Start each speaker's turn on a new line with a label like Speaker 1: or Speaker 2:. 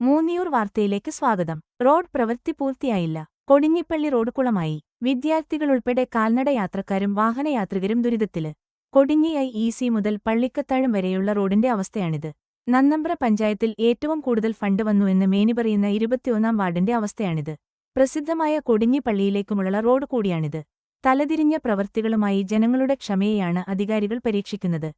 Speaker 1: മൂന്നിയൂർ വാർത്തയിലേക്ക് സ്വാഗതം. റോഡ് പ്രവൃത്തി പൂർത്തിയായില്ല. കൊടിഞ്ഞിപ്പള്ളി റോഡ് കുളമായി വിദ്യാർത്ഥികളുൾപ്പെടെ കാൽനടയാത്രക്കാരും വാഹനയാത്രികരും ദുരിതത്തിൽ. കൊടിഞ്ഞി ഐ ഇ സി മുതൽ പള്ളിക്കത്താഴം വരെയുള്ള റോഡിന്റെ അവസ്ഥയാണിത്. നന്നമ്പ്ര പഞ്ചായത്തിൽ ഏറ്റവും കൂടുതൽ ഫണ്ട് വന്നുവെന്ന് മേനി പറയുന്ന ഇരുപത്തിയൊന്നാം വാർഡിന്റെ അവസ്ഥയാണിത്. പ്രസിദ്ധമായ കൊടിഞ്ഞി പള്ളിയിലേക്കുമുള്ള റോഡ് കൂടിയാണിത്. തലതിരിഞ്ഞ പ്രവൃത്തികളുമായി ജനങ്ങളുടെ ക്ഷമയെയാണ് അധികാരികൾ പരീക്ഷിക്കുന്നത്.